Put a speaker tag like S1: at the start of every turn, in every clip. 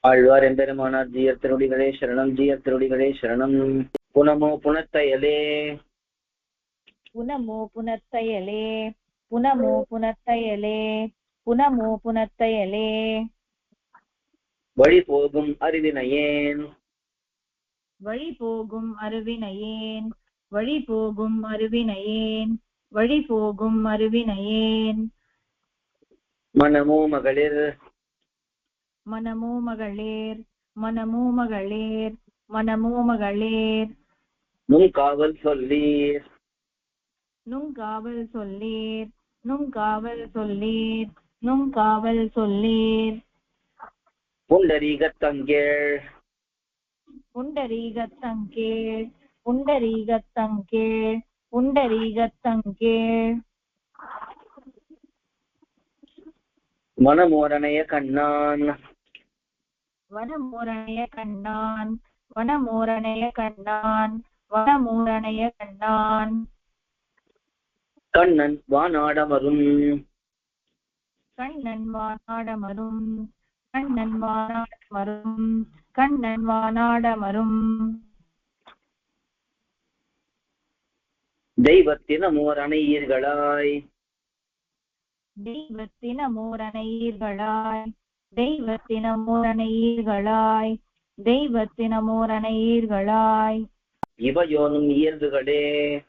S1: ஆழ்வார் எம்பெருமானார் ஜீயர் திருடிகளே சரணம் ஜீயர் திருடிகளே சரணம். புனமோ புனத்தையலே.
S2: புனமோ புனத்தையலே. புனமோ புனத்தையலே. புனமோ புனத்தையலே.
S1: வழி போகும் அறிவினையேன்.
S2: வழி போகும் அருவினையேன் வழி போகும் அருவினையேன் வழி போகும் அருவினையேன்
S1: மனமோ மகளிர்.
S2: மனமோ மகளேர் மனமோ மகளேர் மனமோ மகளேர்.
S1: நும் காவல் சொல்லீர்.
S2: நுங்காவல் சொல்லீர் நுங்காவல் சொல்லீர் நுங்காவல் சொல்லீர்.
S1: புண்டரீகத் தங்கேள்.
S2: புண்டரீகத்தங்கேள் புண்டரீகத்தங்கேள் புண்டரீகத்தங்கேள்
S1: மனமோரணைய கண்ணான்.
S2: வனமூரணைய கண்ணான் வனமூரணைய கண்ணான் வனமூரணைய கண்ணான்.
S1: கண்ணன் வானாடமரும்.
S2: கண்ணன் வானாடமரும் கண்ணன் வானாடமரும் கண்ணன் வானாடமரும்.
S1: தெய்வத்தினமோர் அணையீர்களாய்
S2: தெய்வத்தினமோரணையீர்களாய் தெய்வத்தினமோரணையீர்களாய். தெய்வத்தினமோரணையீர்களாய்
S1: இவையோனும் இயல்புகளே.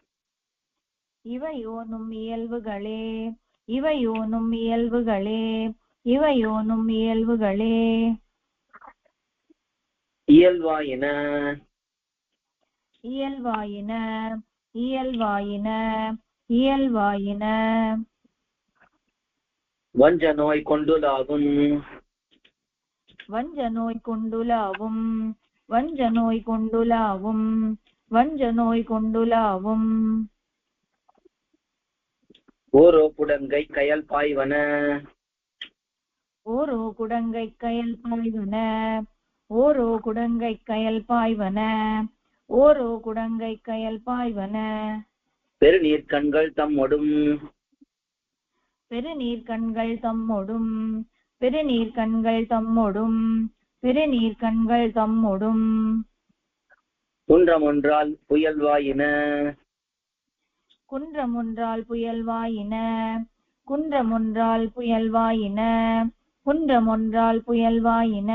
S2: இவையோனும் இயல்புகளே இவையோனும் இயல்புகளே இவையோனும் இயல்புகளே.
S1: இயல்பாயின.
S2: இயல்வாயின இயல்வாயின இயல்வாயின
S1: வஞ்ச நோய் கொண்டுலாகும்.
S2: வஞ்ச நோய் கொண்டுலாவும் வஞ்ச நோய் கொண்டுலாவும் வஞ்ச நோய் கொண்டுலாவும்
S1: ஓரோ புடங்கை கயல் பாய்வன.
S2: ஓரோ குடங்கை கயல் பாய்வன. ஓரோ குடங்கை கயல் பாய்வன. ஓரோ குடங்கை கயல் பாய்வன.
S1: பெருநீர் கண்கள் தம்மொடும்.
S2: பெருநீர் கண்கள் தம்மொடும். பெருநீர் கண்கள் தம்மொடும் பெருநீர் கண்கள் தம்மொடும்.
S1: குன்றம் ஒன்றால் புயல்வாயின.
S2: குன்றமொன்றால் புயல்வாயின. குன்றமொன்றால் புயல்வாயின. குன்றமொன்றால் புயல்வாயின.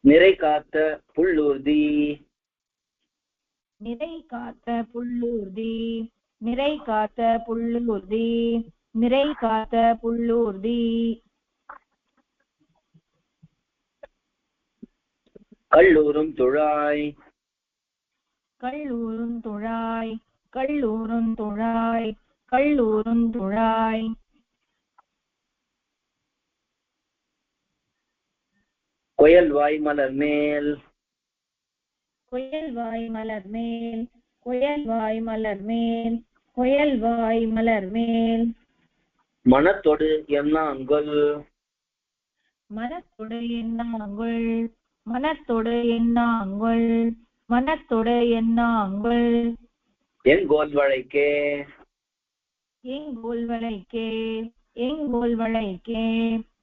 S1: நிறை காத்த புல்லூர்தி
S2: நிறை காத்த புல்லூர்தி நிறை காத்த புல்லூர்தி நிறை காத்த புல்லூர்தி
S1: கல்லூரும் துழாய்.
S2: கல்லூரும் துழாய் கல்லூரும் துழாய் கல்லூரும் துழாய்.
S1: கொயல்வாய் மலர் மேல்
S2: குயல்வாய் மலர் மேல் குயல்வாய் மலர் மேல் குயல்வாய் மலர் மேல்.
S1: மனத்தொடு எண்ணாங்கொல்
S2: மனத்தொடு எண்ணாங்குள் மனத்தொடு எண்ணாங்குள் மனத்தொடு எண்ணாங்குள்
S1: எங்கோல் வழைக்கே
S2: எங்கோல் வளைக்கே. எங்கோல் வளைக்கே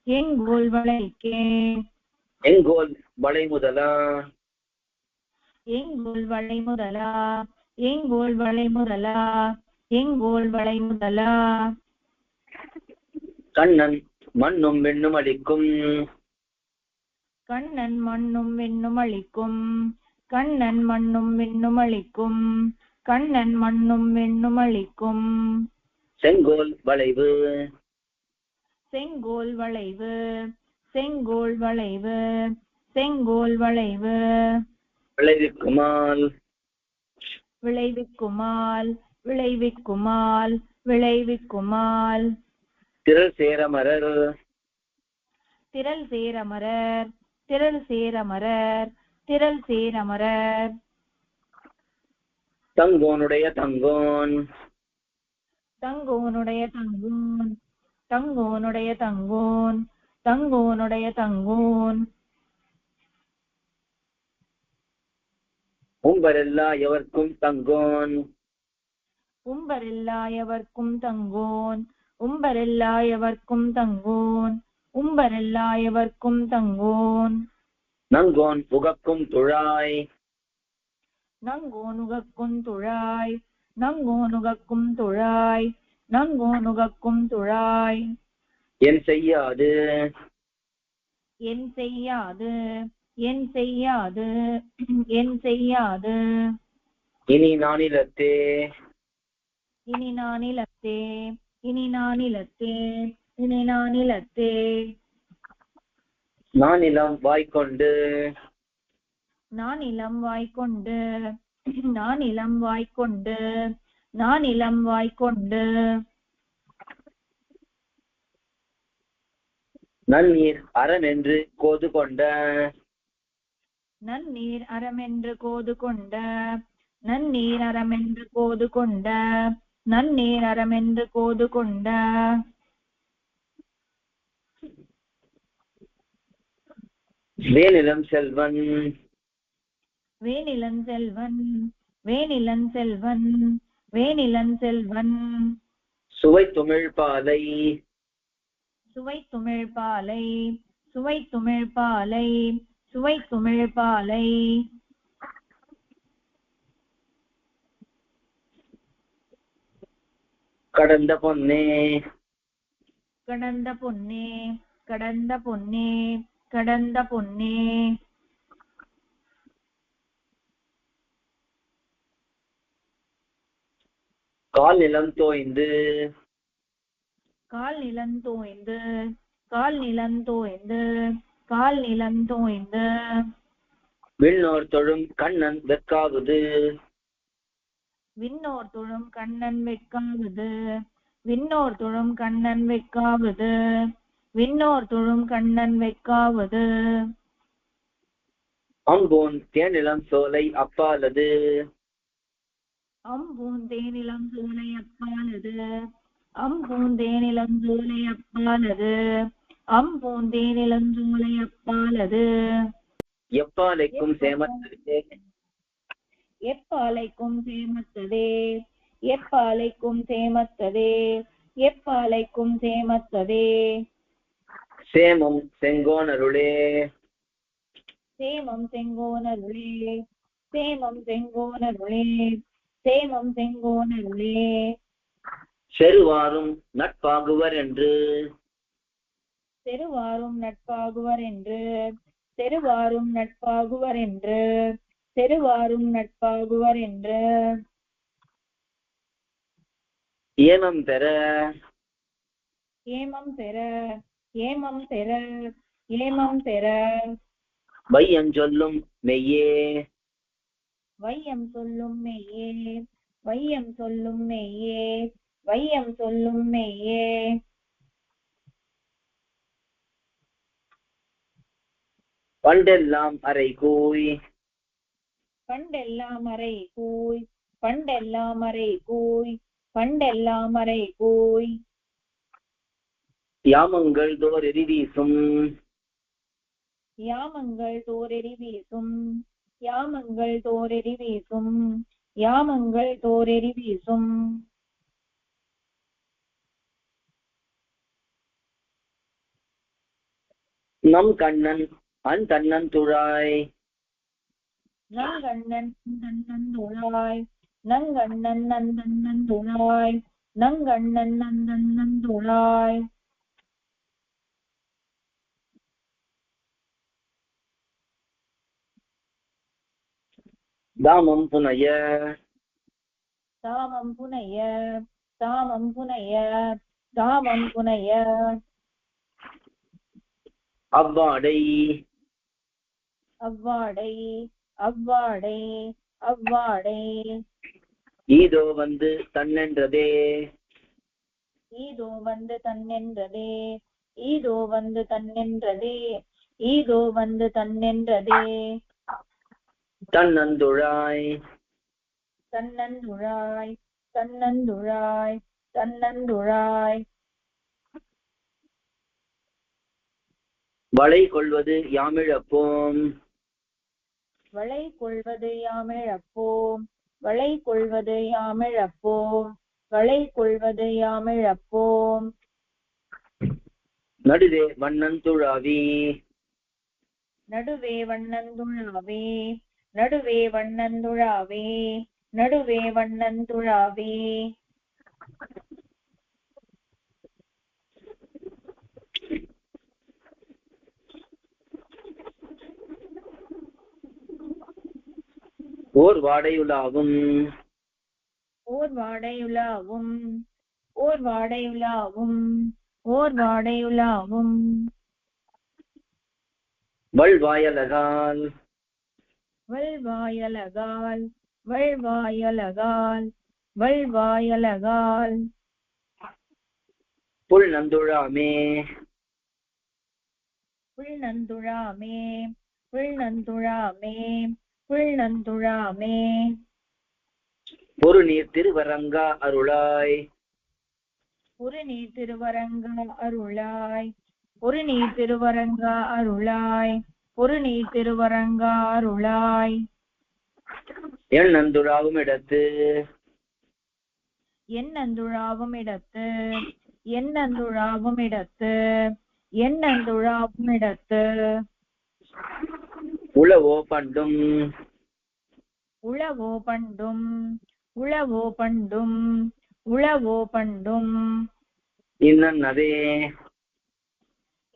S2: எங்கோல் வளைக்கே
S1: எங்கோல் வளை முதலா
S2: எங்கோல் வளை முதலா எங்கோல் வளை முதலா எங்கோல் வளை முதலா
S1: கண்ணன் மண்ணும் வெண்ணும் அளிக்கும்.
S2: கண்ணன் மண்ணும் விண்ணும் அளிக்கும். கண்ணன் மண்ணும் விண்ணும் அளிக்கும். கண்ணன் மண்ணும் விண்ணும் அளிக்கும்.
S1: செங்கோல் வளைவு.
S2: செங்கோல் வளைவு. செங்கோல் வளைவு. செங்கோல் வளைவு.
S1: விளைவிக்குமால்.
S2: விளைவிக்குமால் விளைவிக்குமால் விளைவிக்குமால்.
S1: திரள் சேரமரர்.
S2: திரள் சேரமரர் திரள் சேரமரர் திரள் சேரமரர்.
S1: தங்கோனுடைய தங்கோன்
S2: தங்கோனுடைய தங்கோன் தங்கோனுடைய தங்கோன் தங்கோனுடைய தங்கோன்
S1: எவர்க்கும் தங்கோன்?
S2: உம்பரெல்லாயவர்க்கும் தங்கோன்? உம்பரெல்லாயவர்க்கும் தங்கோன்? உம்பரெல்லாயவர்க்கும் தங்கோன்?
S1: நங்கோன் உகக்கும் துழாய்.
S2: நங்கோனுகக்கும் துழாய். நங்கோனுகக்கும் துழாய். நங்கோனுகக்கும் துழாய்.
S1: என் செய்யாது.
S2: என் செய்யாது. என் செய்யாது என் செய்யாது.
S1: இனி நானிலத்தே
S2: இனி நானிலத்தே இனி நானிலத்தே இனி நானிலத்தே
S1: நானிலம் வாய்க்கொண்டு.
S2: நான் இளம் வாய்க்கொண்டு நான் இளம் வாய்க்கொண்டு நான் இளம் வாய்க்கொண்டு.
S1: நன்னீர் அறமென்று கோது கொண்ட
S2: நன்னீர் அறமென்று கோது கொண்ட நன்னீர் அறமென்று கோது கொண்ட நன்னீர் அறமென்று கோது கொண்ட.
S1: வேனிலம் செல்வன்.
S2: வேனிலன் செல்வன் வேனிலன் செல்வன் வேனிலன் செல்வன்.
S1: சுவை துமிழ் பாலை.
S2: சுவை துமிழ் பாலை சுவை துமிழ் பாலை சுவை துமிழ் பாலை
S1: கடந்த பொன்னே.
S2: கடந்த பொன்னே கடந்த பொன்னே கடந்த பொன்னே.
S1: கால் நிலம் தோய்ந்து.
S2: கால் நிலந்தோய்ந்து கால் நிலந்தோய்ந்து கால் நிலந்தோய்ந்து
S1: விண்ணோர் தொழும் கண்ணன் வெக்காவது
S2: விண்ணோர் தொழும் கண்ணன் வெக்காவது விண்ணோர் தொழும் கண்ணன் வெக்காவது விண்ணோர் தொழும் கண்ணன் வெக்காவது
S1: அம்போன் தேனிலம் சோலை அப்பாலது.
S2: அம்பூந்தேனிலம் சூளை அப்பாலது. அம்பூந்தேனிலம் சூளை அப்பாலது. அம்பூந்தேனிலம் சூளை அப்பாலது
S1: எப்பாலைக்கும் சேமத்தே
S2: எப்பாலைக்கும் சேமத்ததே? எப்பாலைக்கும் சேமத்ததே? எப்பாலைக்கும் சேமத்ததே?
S1: சேமம் செங்கோனருளே.
S2: சேமம் செங்கோனருளே. சேமம் செங்கோனருளே. சேமம் செங்கோனருளே.
S1: செருவாரும் நட்பாகுவர் என்று.
S2: செருவாரும் நட்பாகுவர் என்று. செருவாரும் நட்பாகுவர் என்று. செருவாரும் நட்பாகுவர் என்று.
S1: ஏமம் பெற.
S2: ஏமம் பெற. ஏமம் பெற. ஏமம் பெற.
S1: வையம் சொல்லும் மெய்யே.
S2: வையம் சொல்லும் மெய்யே. வையம் சொல்லும் மெய்யே. வையம் சொல்லும் மெய்யே.
S1: பண்டெல்லாம் அறை கூய்
S2: பண்டெல்லாம் அறை கூய் பண்டெல்லாம் அறை கூய் பண்டெல்லாம் அறை கூய்
S1: யாமங்கள் தோர் எரி வீசும்.
S2: யாமங்கள் தோரெறி வீசும். யாமங்கள் தோரெறி வீசும். யாமங்கள் தோரெறி வீசும்.
S1: நம் கண்ணன் அன் தன்னன் துழாய்
S2: நங்கண்ணன் நந்தன் துழாய் நங்கண்ணன் நந்தன் துழாய் நங்கண்ணன் நந்தன் துழாய்
S1: தாமம் புனைய
S2: தாமம் புனைய தாமம் புனைய தாமம் புனைய
S1: அவ்வாடை
S2: அவ்வாடை அவ்வாடை அவ்வாடை.
S1: ஈதோ வந்து தன்னென்றதே.
S2: ஈதோ வந்து தன்னென்றதே. ஈதோ வந்து தன்னென்றதே. ஈதோ வந்து தன்னென்றதே.
S1: தன்னந்துழாய்.
S2: தன்னந்துழாய் தன்னந்துழாய் தன்னந்துழாய்.
S1: வளை கொள்வது யாமிழப்போம்.
S2: வளை கொள்வது யாமிழப்போம் வளை கொள்வது யாமிழப்போம் வளை கொள்வது யாமிழப்போம்
S1: நடுவே வண்ணந்துழாவி
S2: நடுவே வண்ணந்துழாவே நடுவே வண்ணந்துழாவே நடுவே வண்ணந்துழாவே
S1: ஓர் வாடையுலாவும்
S2: ஓர் வாடையுலாவும் ஓர் வாடையுலாவும் ஓர் வாடையுலாவும்
S1: வள்வாயலகால்
S2: வல்வாயலகால். வல்வாயலகால். வல்வாயலகால்.
S1: புல் நந்துழாமே.
S2: புல்நந்துழாமே புல்நந்துழாமே புல்நந்துழாமே
S1: பொருநீர் திருவரங்கா அருளாய்.
S2: ஒரு நீர் திருவரங்கா அருளாய். ஒரு நீர் திருவரங்கா அருளாய். ஒரு நீர் திருவரங்கா அருளாய்.
S1: என் நந்துழாவும் இடத்து.
S2: என் நந்துழாவும் இடத்து. என் நந்துழாவும் இடத்து. என் நந்துழாவும் இடத்து.
S1: உளவோ பண்டும்
S2: உளவோ பண்டும் உளவோ பண்டும் உளவோ பண்டும்
S1: இன்னவே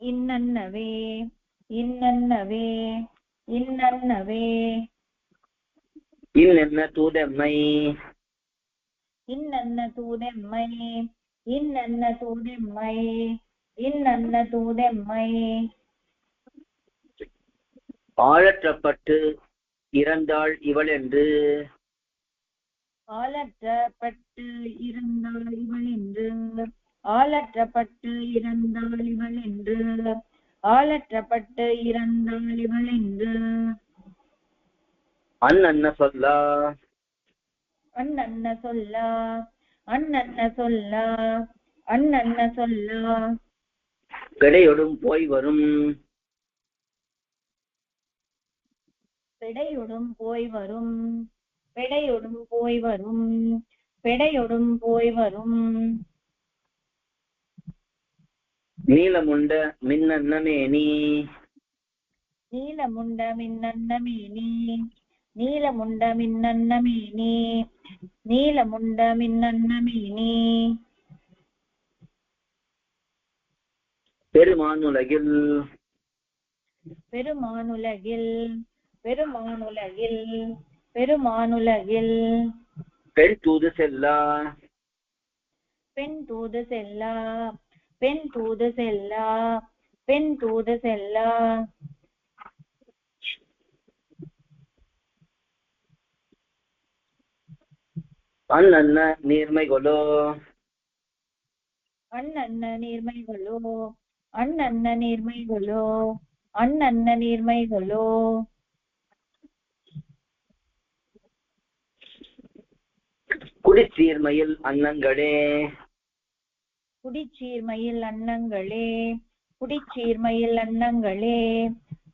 S2: இன்னன்னவே இன்னன்னவே இன்னன்னவே.
S1: இன்னென்ன தூதெம்மை.
S2: இன்னன்ன தூதெம்மை இன்னன்ன தூதெம்மை இன்னன்ன தூதெம்மை.
S1: ஆழற்றப்பட்டு இறந்தாள் இவள் என்று
S2: ஆளற்றப்பட்டு இருந்தாள் இவள் என்று ஆளற்றப்பட்டு இறந்தாள் இவள் என்று ஆளற்றப்பட்டு இறந்தாள் இவள் என்று
S1: அண்ணன்ன சொல்லா.
S2: அண்ணன்ன சொல்லா. அண்ணன்ன சொல்லா. அண்ணன்ன சொல்லா.
S1: கிடையொடும் போய் வரும்.
S2: பெடையொடும் போய் வரும் பெடையொடும் போய் வரும் பெடையொடும் போய் வரும்
S1: நீலமுண்ட மின்னன்ன மேனி
S2: நீலமுண்ட மின்னன்ன மேனி நீலமுண்ட மின்னன்ன மேனி நீலமுண்ட மின்னன்ன மேனி
S1: பெருமானுலகில்.
S2: பெருமானுலகில். பெருமானுலகில் பெருமானுலகில்.
S1: பெண் தூது செல்லா.
S2: பெண் தூது செல்லா. பெண் தூது செல்லா. பெண் தூது செல்லா.
S1: அண்ணன்ன நீர்மைகளோ
S2: அண்ணன்ன நீர்மைகளோ அண்ணன்ன நீர்மைகளோ அண்ணன்ன நீர்மைகளோ
S1: குடிச்சீர்மையில் அன்னங்களே.
S2: குடிச்சீர்மையில் அன்னங்களே குடிச்சீர்மையில் அன்னங்களே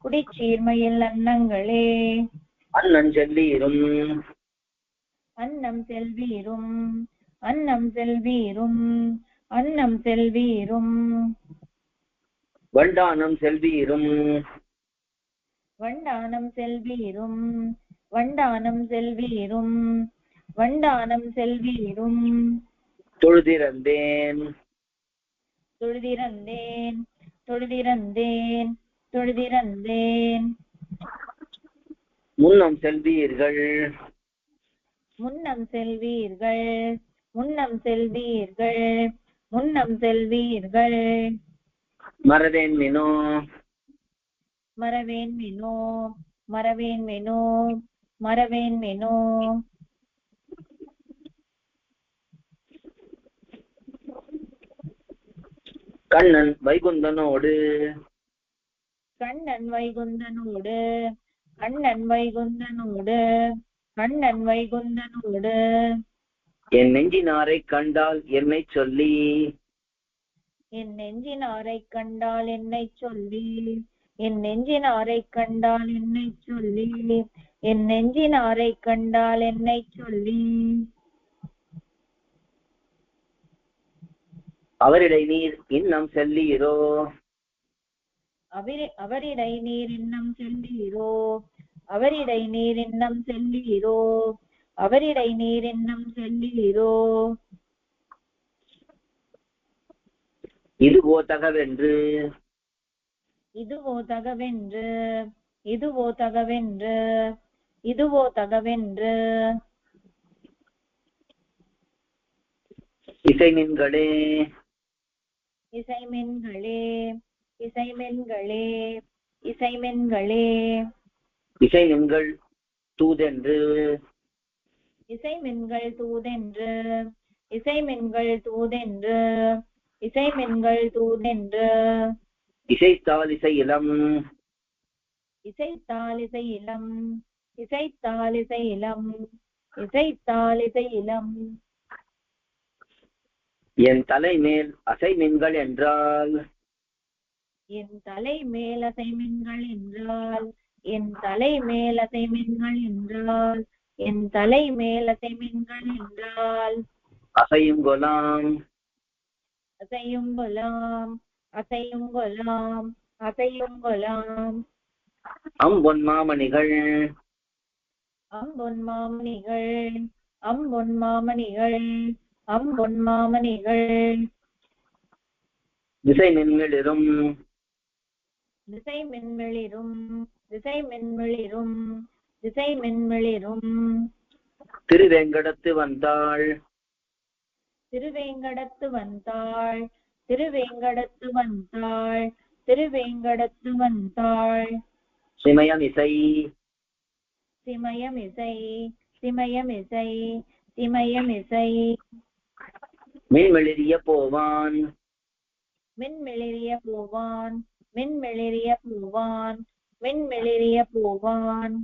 S2: குடிச்சீர்மையில் அன்னங்களே.
S1: அண்ணன் செல்லீரும்
S2: அன்னம் செல்வீரும் அன்னம் செல்வீரும் அன்னம் செல்வீரும்.
S1: வண்டானம் செல்வீரும்.
S2: வண்டானம் செல்வீரும் வண்டானம் செல்வீரும். வண்டானம் செல்வீரும்.
S1: தொழுதிறந்தேன்.
S2: தொழுதிறந்தேன். தொழுதிறந்தேன். தொழுதிறந்தேன்.
S1: முன்னம் செல்வீர்கள்.
S2: முன்னம் செல்வீர்கள். முன்னம் செல்வீர்கள். முன்னம் செல்வீர்கள்.
S1: மறவேன் மினோ
S2: மறவேன் மெனோ மறவேன் மெனோ மறவேன் மெனோ
S1: கண்ணன் வைகுந்தனோடு.
S2: கண்ணன் வைகுந்தனோடு. கண்ணன் வைகுந்தனோடு. கண்ணன் வைகுந்தனோடு.
S1: என் நெஞ்சினாரை கண்டால் என்னை சொல்லி.
S2: என் நெஞ்சினாரை கண்டால் என்னை சொல்லி. என் நெஞ்சினாரை கண்டால் என்னை சொல்லி. என் நெஞ்சினாரை கண்டால் என்னை சொல்லி.
S1: அவரிடை நீர் இன்னம் செல்லீரோ
S2: அவரி அவரிடை நீர் இன்னம் செல்லீரோ அவரிடை நீர் இன்னம் செல்லீரோ அவரிடை நீர் இன்னம் செல்லீரோ
S1: இதுவோ தகவென்று?
S2: இதுவோ தகவென்று? இதுவோ தகவென்று? இதுவோ தகவென்று?
S1: இசைமின்களே
S2: இசைமென்களே இசைமென்களே இசைமென்களே.
S1: இசைமின்கள் தூதென்று.
S2: இசைமென்கள் தூதென்று இசைமென்கள் தூதென்று இசைமென்கள் தூதென்று.
S1: இசைத்தால் இசை இளம்
S2: இசைத்தால் இசை இளம் இசைத்தால் இசை இளம் இசைத்தால் இசை இளம்
S1: என் தலை மேல் அசைமின்கள் என்றால்?
S2: என் தலை மேல் அசைமின்கள் என்றால்? என் தலை மேல் அசைமின்கள் என்றால்? என் தலை மேல் அசைமின்கள் என்றால்?
S1: அசையும் கொலாம்
S2: அசையும் கொலாம் அசையும் கொலாம் அசையும் கொலாம்
S1: அம்பொன் மாமணிகள்.
S2: அம்பொன் மாமணிகள். அம்பொன் மாமணிகள். அம்பொன் மாமணிகள்
S1: திசை மின்மிளிரும்
S2: திசை மென்மிளிரும் திசை மென்மிளிரும் திசை மென்மிளிரும்
S1: திருவேங்கடத்து வந்தாள்.
S2: திருவேங்கடத்து வந்தாள். திருவேங்கடத்து வந்தாள். திருவேங்கடத்து வந்தாள்.
S1: சிமயமிசை.
S2: சிமயமிசை. சிமயமிசை. சிமயமிசை.
S1: மின்மெளிரிய போவான்.
S2: மின்மெளிரிய பூவான். மின்மெளிரிய பூவான். மின்மெளிரிய பூவான்.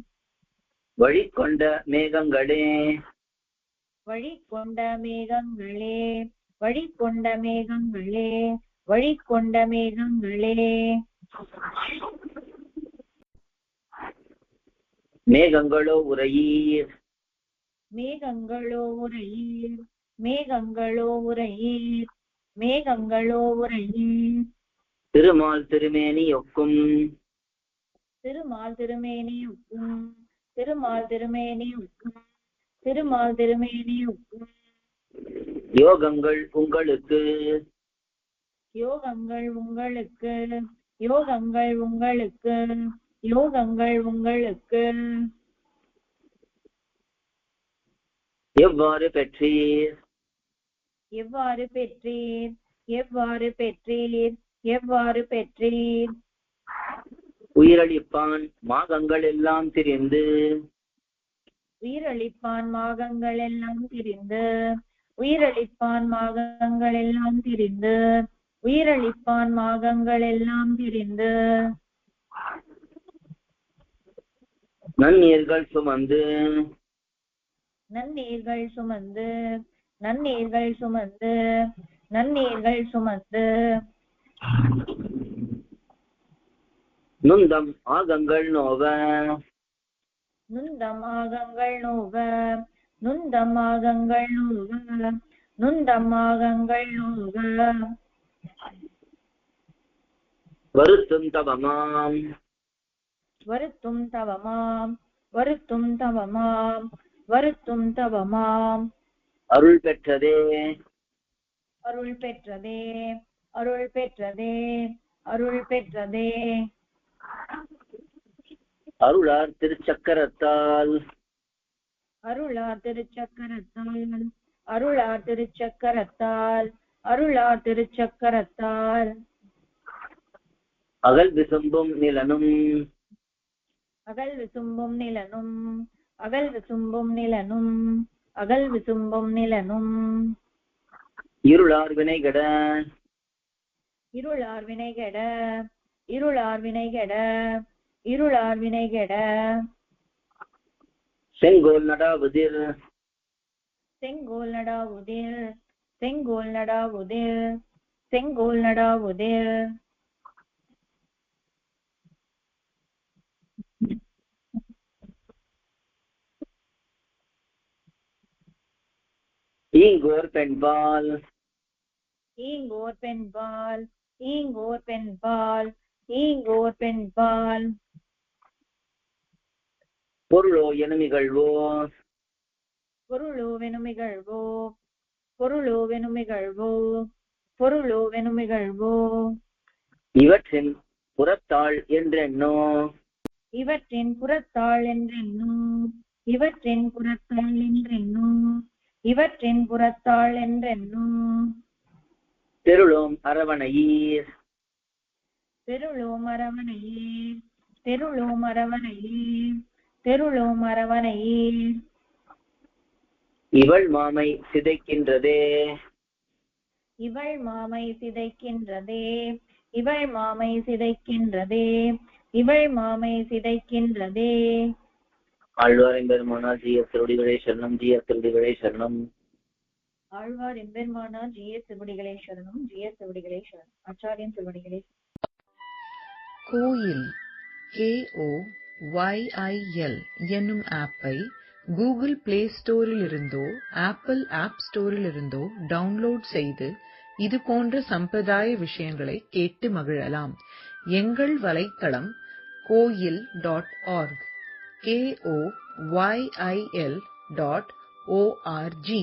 S1: வழி கொண்ட மேகங்களே.
S2: வழி கொண்ட மேகங்களே. வழி கொண்ட மேகங்களே. வழி கொண்ட மேகங்களே.
S1: மேகங்களோ உரையீர்
S2: மேகங்களோ உரையீர் மேகங்களோ உரையீர் மேகங்களோ உரையீர்
S1: திருமால் திருமேனி ஒக்கும்
S2: திருமால் திருமேனி உக்கும் திருமால் திருமேனி உக்கும் திருமால் திருமேனி உக்கும்
S1: யோகங்கள் உங்களுக்கு.
S2: யோகங்கள் உங்களுக்கு. யோகங்கள் உங்களுக்கு. யோகங்கள் உங்களுக்கு.
S1: எவ்வாறு பெற்றீர்?
S2: எவ்வாறு பெற்றீர் எவ்வாறு பெற்றீர் எவ்வாறு பெற்றீர்
S1: உயிரளிப்பான் மாகங்கள் எல்லாம் திரிந்து.
S2: உயிரளிப்பான் மாகங்கள் எல்லாம் திரிந்து. உயிரளிப்பான் மாகங்கள் எல்லாம் திரிந்து. உயிரளிப்பான் மாகங்கள் எல்லாம் திரிந்து.
S1: நன்னீர்கள் சுமந்து.
S2: நன்னீர்கள் சுமந்து. நன்னீர்கள் சுமந்து நன்னீர்கள் சுமந்து.
S1: நுந்தம் ஆகங்கள் நோவ.
S2: நுந்தம் ஆகங்கள் நோவ. நுந்தம் ஆகங்கள் நோவ. நுந்தம் ஆகங்கள் நோவ.
S1: வருத்தும் தவமாம்.
S2: வருத்தும் தவமாம். வருத்தும் தவமாம். வருத்தும் தவமாம்.
S1: அருள் பெற்றதே
S2: அருள் பெற்றதே அருள் பெற்றதே அருள் பெற்றதே
S1: அருளார் திருச்சக்கரத்தால்.
S2: அருளார் திருச்சக்கரத்தால் அருளார் திருச்சக்கரத்தால் அருளார் திருச்சக்கரத்தால்.
S1: அகல் விசும்பும் நிலனும்.
S2: அகல் விசும்பும் நிலனும் அகல் விசும்பும் நிலனும். அகல் விசும்பும் நிலனும்.
S1: இருளார் வினைகட
S2: இருளார் வினைகெட இருளார் வினைகெட இருளார் வினைகெட
S1: செங்கோல் நடாவுதிர்.
S2: செங்கோல் நடாவுதிர். செங்கோல் நடாவுதிர். செங்கோல் நடாவுதிர்.
S1: ஈங்கோர் பெண்பால்
S2: ஈங்கோர் பெண்பால் ஈங்கோர் பெண்பால் ஈங்கோர் பெண்பால்
S1: பொருளோ எனுமிகழ்வோ?
S2: பொருளோவெனுமிகழ்வோ பொருளோவெனுமிகழ்வோ பொருளோவெனுமிகழ்வோ
S1: இவற்றின் புறத்தாள் என்றெண்ணோ
S2: இவற்றின் புறத்தாள் என்றென்னோ? இவற்றின் புறத்தாள் என்றென்னோ? இவற்றின் புறத்தாள் என்றென்னோ
S1: தெருளோம் அரவணையீர்.
S2: தெருளோம் அரவணையே தெருளோம் அரவணையே தெருளோம் அரவணையே
S1: இவள் மாமை சிதைக்கின்றதே.
S2: இவள் மாமை சிதைக்கின்றதே. இவள் மாமை சிதைக்கின்றதே. இவள் மாமை சிதைக்கின்றதே.
S1: ஆழ்வாரின் பெருமானார் ஜி எஸ் திருடிகளே சரணம் ஜி எஸ் திருடிகளே சரணம்.
S2: ஆழ்வார் எம்பெருமானார் ஜி எஸ் திருவடிகளே சரணம் ஜி எஸ் திருவடிகளே சரணம். ஆச்சாரியன் திருவடிகளே
S3: கோயில் கேஓ ஒய்ஐஎல் என்னும் ஆப்பை கூகுள் பிளே ஸ்டோரிலிருந்தோ ஆப்பிள் ஆப் ஸ்டோரிலிருந்தோ டவுன்லோட் செய்து இது போன்ற சம்பிரதாய விஷயங்களை கேட்டு மகிழலாம். எங்கள் வலைத்தளம் Koyil dot org KO YIL dot ORG